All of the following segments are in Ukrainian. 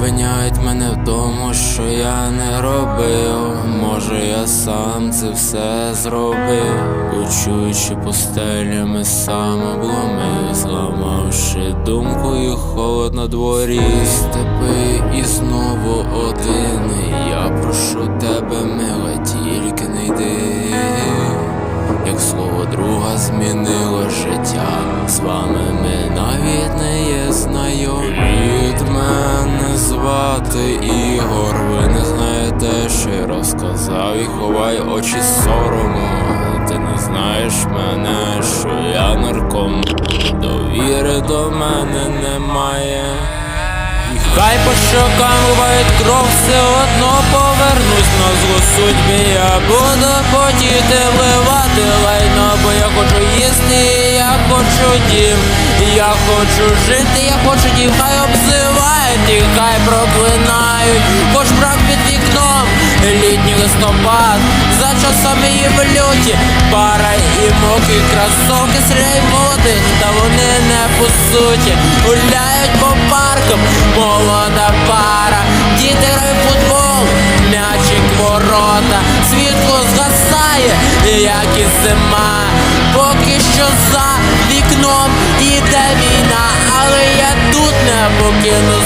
обвиняють мене в тому, що я не робив. Може, я сам це все зробив, Кочуючи пустелями сам обломив, зламавши думку і холод на дворі. Степи і знову один. Я прошу тебе, мила, тільки не йди. Як слово друга змінило життя, з вами звати Ігор, ви не знаєте, що я розказав і ховай очі сорому. Ти не знаєш мене, що я нарком, довіри до мене немає. Хай по щокам буває кров, все одно повернусь на зло судьбі Я буду потіти, вливати лайно, бо я хочу їсти, я хочу дім Я хочу жити, я хочу дім, хай обзивають і хай проклинають Хоч брак під вікном, літній листопад. За часами і в люті, пара і моки, красоки, срій моди Та вони не по суті, гуляють по паркам, молода пара, діти грають футбол, м'ячик ворота, світло згасає, як і зима, поки що за вікном іде війна, але я тут не покину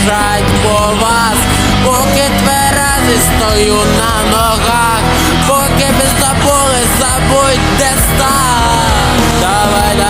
біжать по вас, поки тверезий стою на ногах, поки без забули, забудьте стан. Давай, давай.